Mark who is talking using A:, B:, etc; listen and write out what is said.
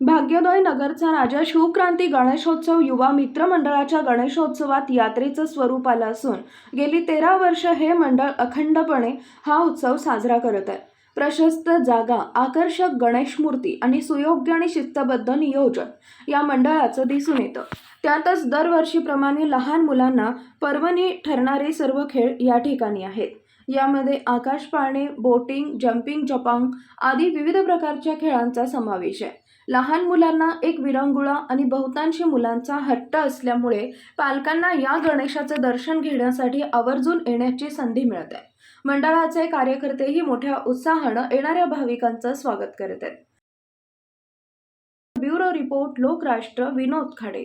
A: भाग्योदय नगरचा राजा शिवक्रांती गणेशोत्सव युवा मित्र मंडळाच्या गणेशोत्सवात यात्रेचं स्वरूप आलं असून गेली तेरा वर्ष हे मंडळ अखंडपणे हा उत्सव साजरा करत आहे. प्रशस्त जागा आकर्षक गणेश मूर्ती आणि सुयोग्य आणि शिस्तबद्ध नियोजन या मंडळाचं दिसून येतं. त्यातच दरवर्षीप्रमाणे लहान मुलांना पर्वणी ठरणारे सर्व खेळ या ठिकाणी आहेत. यामध्ये आकाश पाळणे बोटिंग जम्पिंग जपांग आदी विविध प्रकारच्या खेळांचा समावेश आहे. लहान मुलांना एक विरंगुळा आणि बहुतांशी मुलांचा हट्ट असल्यामुळे पालकांना या गणेशाचं दर्शन घेण्यासाठी आवर्जून येण्याची संधी मिळत आहे. मंडळाचे कार्यकर्तेही मोठ्या उत्साहानं येणाऱ्या भाविकांचं स्वागत करत आहेत. Bureau report Lokrashtra Vinod Khade.